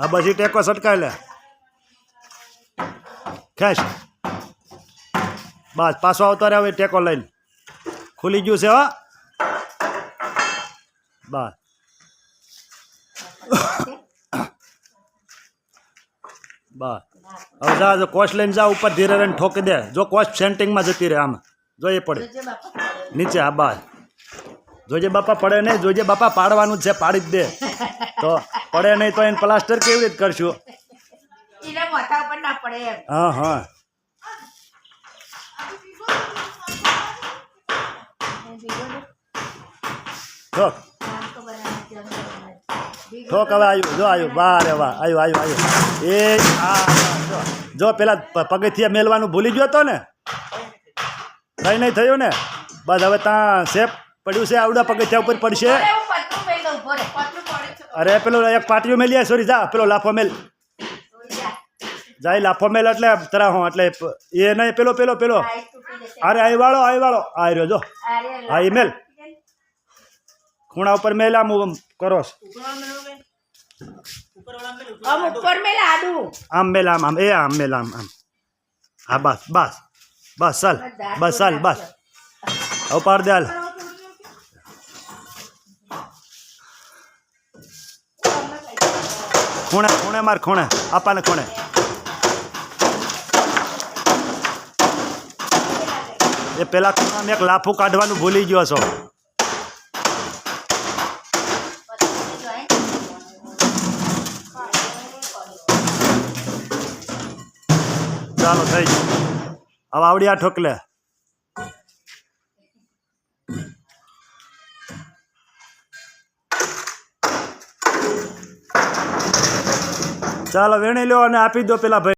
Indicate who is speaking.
Speaker 1: હા પછી ટેકો સટકાઈ લે. ખેંચ બસ પાછો આવતો રહે હવે ટેકો લઈને. ખુલી ગયું છે હા. બસ. બસ. હવે જા જો કોચ લઈને જા ઉપર ધીરે રહીને ઠોકી દે. જો કોચ સેન્ટિંગમાં જતી રહે આમ. જોઈએ પડે. નીચે હા બસ. જોજે બાપા પડે નહીં જોજે બાપા પાડવાનું જ છે પાડી જ દે. તો પડે નહીં તો એને પ્લાસ્ટર કેવી રીતે કરશું? હા હા. ઠોક. ઠોક હવે આવ્યું જો આવ્યું વાહ રે વાહ આવ્યું આવ્યું આવ્યું એ આ જો. પેલા પગથિયા મેલવાનું ભૂલી ગયો હતો ને? કઈ નહીં થયું ને? બસ હવે ત્યાં સેફ પડ્યું છે આવડા પગથિયા ઉપર પડશે.
Speaker 2: અરે
Speaker 1: પેલો એક પાટિયું મેલી સોરી જા પેલો લાફો મેલ. જાય લાફો મેલ એટલે તરા હું એટલે એ નહીં પેલો પેલો પેલો. અરે આઈ વાળો આઈ વાળો. આ રહ્યો જો. હા, ઈ મેલ. ખૂણા ઉપર મેલ આમ આમ કરો. છો.
Speaker 2: આમ મેલ
Speaker 1: આમ મેલ આમ આમ. એ આમ મેલ આમ આમ. હા બસ બસ. બસ ચાલ. બસ ચાલ બસ. હવે પાડ દે હાલ ખૂણે ખૂણે માર ખૂણે. આપાને ખૂણે. એ પેલા ખૂણામાં એક લાફું કાઢવાનું ભૂલી ગયો છો. ચાલો થઈ ગયું. હવે આવડી ઠોકલે. ચાલો વેણી લો અને આપી દો પેલા ભાઈ.